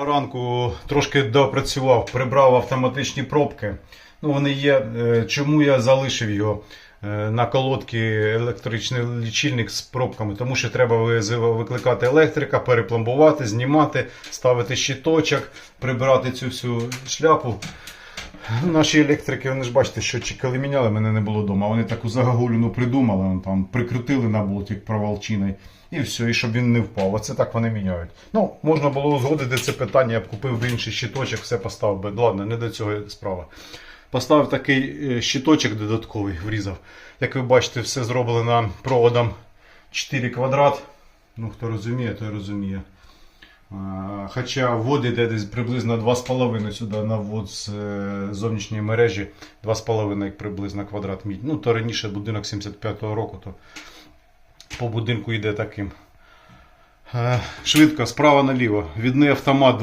Ранку трошки допрацював, прибрав автоматичні пробки. Ну, вони є. Е, Чому я залишив його е, на колодки електричний лічильник з пробками? Тому що треба викликати електрика, перепломбувати, знімати, ставити щиточок, прибирати цю всю шляпу. Наші електрики, вони ж бачите, що коли міняли, мене не було вдома. Вони таку загогуліну придумали, там прикрутили на болтик проволчиною. І все, і щоб він не впав. Оце так вони міняють. Ну, можна було узгодити це питання, я б купив би інший щиточок, все поставив би. Ладно, не до цього справа. Поставив такий е, щиточок додатковий, врізав. Як ви бачите, все зроблено проводом 4 квадрат. Ну, хто розуміє, той розуміє. Хоча ввод йде десь приблизно 2,5 сюди на ввод з е, зовнішньої мережі, 2,5 як приблизно квадрат мідь. Ну, то раніше будинок 75-го року, то по будинку йде таким. Е, Швидко, справа наліво. Відний автомат